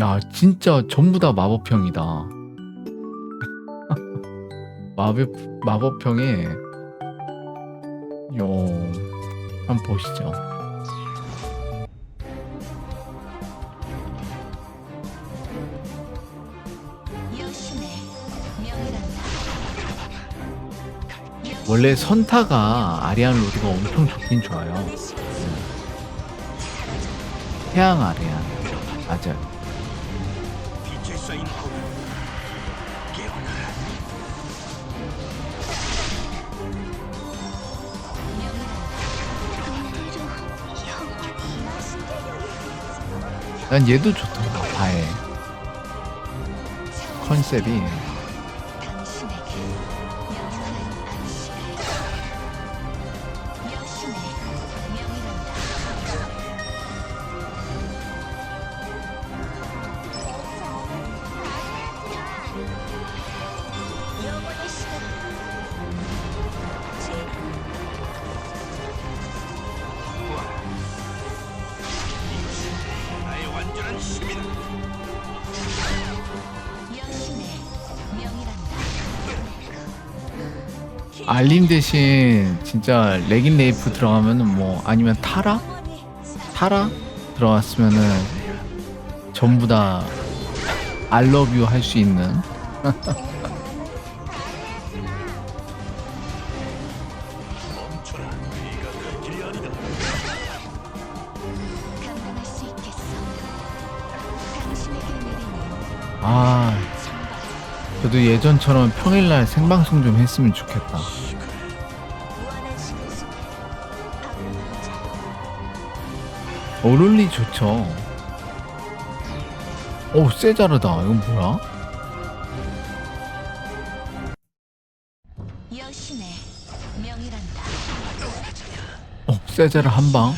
와 진짜 전부 다 마법형이다. 마법 마법형에 요 한번 보시죠. 원래 선타가 아리안 로드가 엄청 좋긴 좋아요. 태양 아리안 맞아요. 쌓인 고은 깨어나라 난 얘도 좋더라. 아예 컨셉이 힘이다. 알림 대신 진짜 레긴 레이프 들어가면은 뭐 아니면 타라? 타라? 들어갔으면은 전부 다 알러뷰 할 수 있는 아 저도 예전처럼 평일날 생방송 좀 했으면 좋겠다. 오롤리 좋죠. 오 세자르다. 이건 뭐야? 여신의 명이란다. 어 세자르 한 방.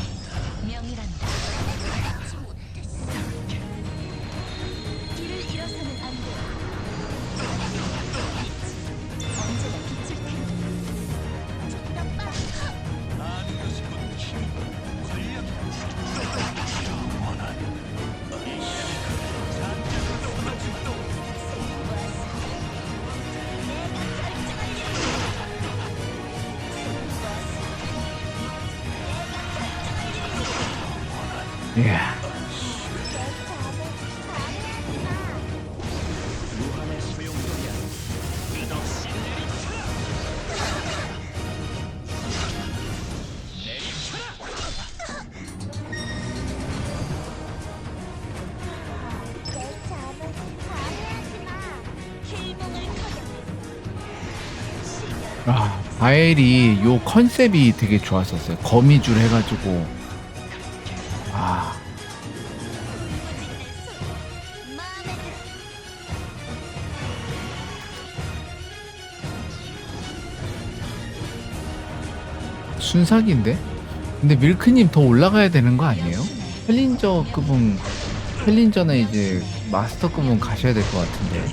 커져. 아 바엘이 요 컨셉이 되게 좋았었어요. 거미줄 해가지고 순삭인데? 근데 밀크님 더 올라가야 되는 거 아니에요? 챌린저 급은 챌린저는 이제 마스터 급은 가셔야 될 것 같은데.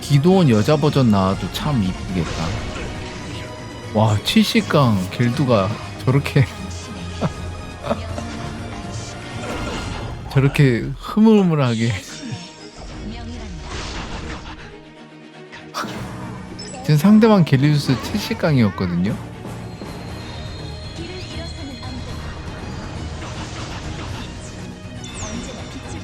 기도원 여자 버전 나와도 참 이쁘겠다. 와, 70강 길두가 저렇게 저렇게 흐물흐물하게. 지금 상대방 갤리우스 70강이었거든요. 길을 잃어서는 안 돼. 언제나 빛을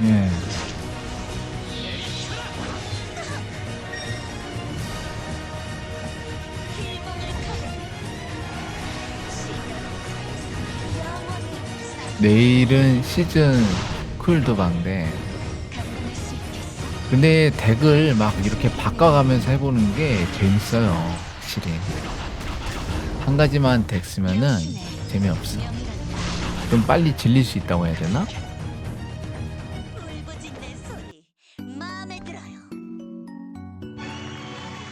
테니. 예. 내일은 시즌 있겠어. 근데 덱을 막 이렇게 바꿔가면서 해보는 게 재밌어요 확실히 한 가지만 덱 쓰면은 재미없어. 좀 빨리 질릴 수 있다고 해야 되나?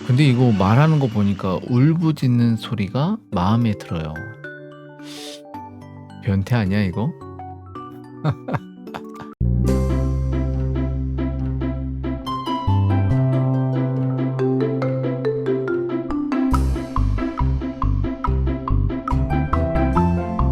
근데 이거 말하는 거 보니까 울부짖는 소리가 마음에 들어요 변태 아니야 이거?